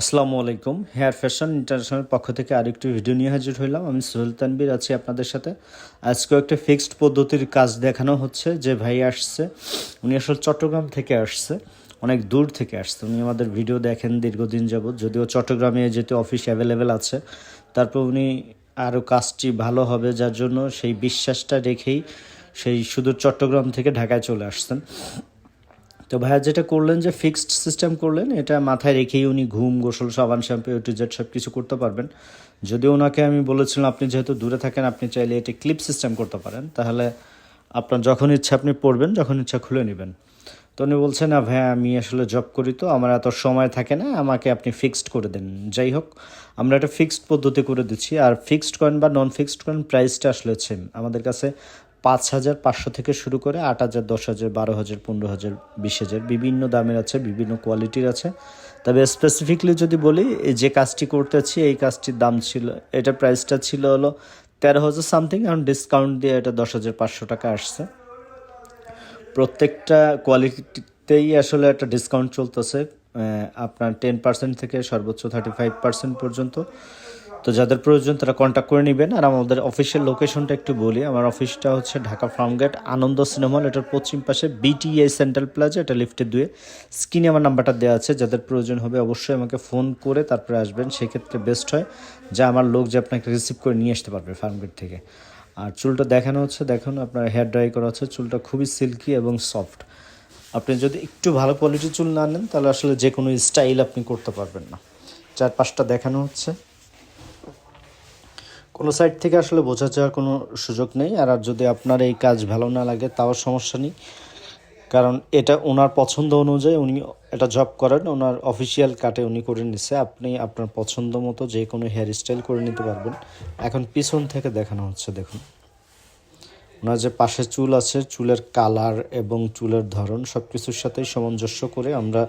আসসালামু আলাইকুম। Hair fashion international পক্ষ থেকে আরেকটি ভিডিও নিয়ে হাজির হইলাম। আমি সোহেল তানবির আছি আপনাদের সাথে। আজকে একটা ফিক্সড পদ্ধতির কাজ দেখানো হচ্ছে যে ভাই আসছে। উনি আসলে চট্টগ্রাম থেকে আসছে, অনেক দূর থেকে আসছে। উনি আমাদের ভিডিও দেখেন দীর্ঘদিন যাবৎ। যদিও চট্টগ্রামে যেহেতু অফিস অ্যাভেলেবেল আছে। তারপর উনি আরও কাজটি ভালো হবে, যার জন্য সেই বিশ্বাসটা রেখেই সেই সুদূর চট্টগ্রাম থেকে ঢাকায় চলে আসছেন। তো ভাইয়া যেটা করলেন যে ফিক্সড সিস্টেম করলেন, এটা মাথায় রেখেই উনি ঘুম, গোসল, সাবান, শ্যাম্পু টু জেড সব কিছু করতে পারবেন। যদি ওনাকে আমি বলেছিলাম, আপনি যেহেতু দূরে থাকেন, আপনি চাইলে এটা ক্লিপ সিস্টেম করতে পারেন। তাহলে আপনার যখন ইচ্ছা আপনি পড়বেন, যখন ইচ্ছা খুলে নেবেন। তো উনি বলছেন না ভাইয়া, আমি আসলে জব করি তো, আমার এত সময় থাকে না, আমাকে আপনি ফিক্সড করে দেন। যাই হোক, আমরা একটা ফিক্সড পদ্ধতি করে দিচ্ছি। আর ফিক্সড কয়েন বা নন ফিক্সড কয়েন প্রাইসটা আসলে সেম আমাদের কাছে পাঁচ হাজার পাঁচশো থেকে শুরু করে আট হাজার, দশ হাজার, বারো হাজার, পনেরো হাজার, বিশ হাজার বিভিন্ন দামের আছে, বিভিন্ন কোয়ালিটির আছে। তবে স্পেসিফিকলি যদি বলি, এই যে কাজটি করতেছি, এই কাজটির দাম ছিল, এটা প্রাইসটা ছিল হলো তেরো হাজার সামথিং এখন ডিসকাউন্ট দিয়ে এটা দশ হাজার পাঁচশো টাকা আসছে। প্রত্যেকটা কোয়ালিটিতেই আসলে একটা ডিসকাউন্ট চলতেছে আপনার টেন পার্সেন্ট থেকে সর্বোচ্চ থার্টি ফাইভ পার্সেন্ট পর্যন্ত। তো যাদের প্রয়োজন তারা কন্ট্যাক্ট করে নেবেন। আর আমাদের অফিসিয়াল লোকেশনটা একটু বলি। আমার অফিসটা হচ্ছে ঢাকা ফার্মগেট আনন্দ সিনেমা হল এটার পশ্চিম পাশে বিটিএ সেন্ট্রাল প্লাজা এটা লিফটে দুয়ে। স্ক্রিনে আমার নাম্বারটা দেওয়া আছে। যাদের প্রয়োজন হবে অবশ্যই আমাকে ফোন করে তারপরে আসবেন। সেক্ষেত্রে বেস্ট হয় যা আমার লোক যে আপনাকে রিসিভ করে নিয়ে আসতে পারবে ফার্মগেট থেকে। আর চুলটা দেখানো হচ্ছে, দেখুন আপনার হেয়ার ড্রাই করা হচ্ছে। চুলটা খুবই সিল্কি এবং সফট আপনি যদি একটু ভালো কোয়ালিটির চুল না নেন, তাহলে আসলে যে কোনো স্টাইল আপনি করতে পারবেন না। চার পাঁচটা দেখানো হচ্ছে। কোনো সাইড থেকে আসলে বোঝা যাওয়ার কোনো সুযোগ নেই। আর যদি আপনার এই কাজ ভালো না লাগে, তাও সমস্যা নেই। কারণ এটা ওনার পছন্দ অনুযায়ী উনি এটা জব করেন, ওনার অফিসিয়াল কাটে উনি করে নিচ্ছে আপনি আপনার পছন্দ মতো যে কোনো হেয়ার স্টাইল করে নিতে পারবেন। এখন পিছন থেকে দেখানো হচ্ছে, দেখুন। ওনার যে পাশে চুল আছে, চুলের কালার এবং চুলের ধরন সব কিছুর সাথেই সামঞ্জস্য করে আমরা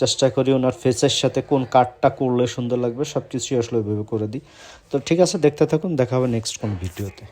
চেষ্টা করি ওনার ফেসের সাথে কোন কাটটা করলে সুন্দর লাগবে সব কিছুই আসলে ওইভাবে করে দিই। তো ঠিক আছে, দেখতে থাকুন, দেখা হবে নেক্সট কোন ভিডিওতে।